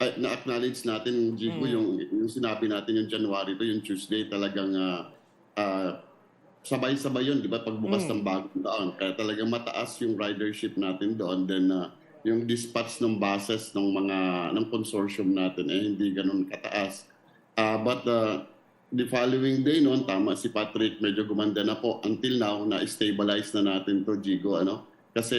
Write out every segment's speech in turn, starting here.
ay, na-acknowledge natin, Jigo, yung, yung sinabi natin yung January to, yung Tuesday, talagang ah, ah, sabay-sabay yun, di ba? Pagbukas ng bagong taon. Kaya talagang mataas yung ridership natin doon. Then, ah, yung dispatch ng buses ng mga ng consortium natin eh hindi ganun kataas. Ah, but uh, the following day noon tama si Patrick medyo gumanda na po until now na stabilize na natin to Jigo ano kasi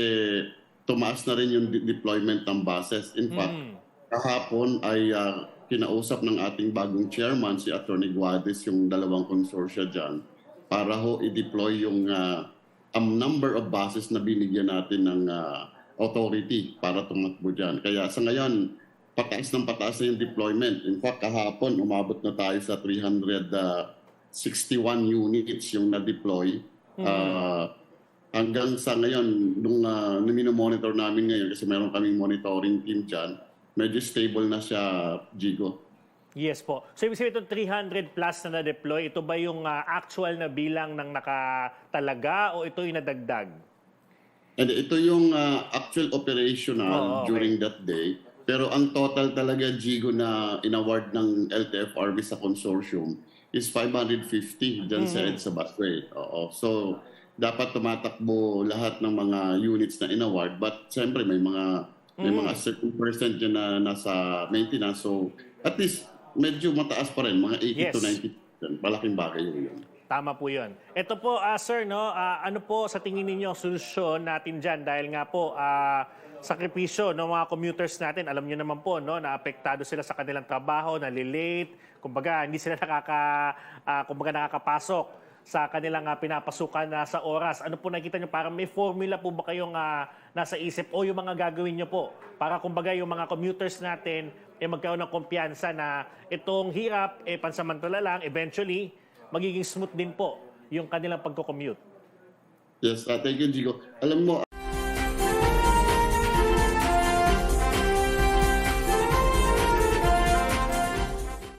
tumaas na rin yung de- deployment ng buses. In fact, Mm. Kahapon ay ah, kinausap ng ating bagong chairman si Attorney Guades yung dalawang consortia diyan para ho i-deploy yung ah, um, number of buses na binigyan natin ng ah, authority para tumakbo dyan. Kaya sa ngayon, pataas ng pataas na yung deployment. In fact, kahapon, umabot na tayo sa 361 units yung na-deploy. Ah, hanggang sa ngayon, nung uh, monitor namin ngayon, kasi meron kaming monitoring team dyan, medyo stable na siya, Jigo. Yes po. So ibig sabihin itong 300 plus na na-deploy, ito ba yung ah, actual na bilang ng nakatalaga o ito yung nadagdag? And ito yung uh, actual operational Oo, okay. during that day. Pero ang total talaga, Jigo, na in-award ng LTFRB sa consortium is 550 dyan sa Mm-hmm. EDSA busway. Oo. So, dapat tumatakbo lahat ng mga units na in-award. But, siyempre, may mga may mga certain percent dyan na nasa maintenance. So, at least, medyo mataas pa rin. Mga 80 to Yes. 90%. Malaking bagay yun. yun. Tama po yun. Ito po, ah, sir, no, ah, ano po sa tingin ninyo ang solusyon natin dyan? Dahil nga po, ah, sakripisyo ng mga commuters natin, alam nyo naman po, no, na apektado sila sa kanilang trabaho, nalilate, kumbaga hindi sila nakaka, ah, kumbaga nakakapasok sa kanilang ah, pinapasukan na sa oras. Ano po nakita nyo? Parang may formula po ba kayong ah, nasa isip o yung mga gagawin nyo po para kumbaga yung mga commuters natin eh magkaroon ng kumpiyansa na itong hirap eh pansamantala lang, eventually magiging smooth din po yung kanilang pagko-commute. Yes, uh, thank you, Jigo. Alam mo,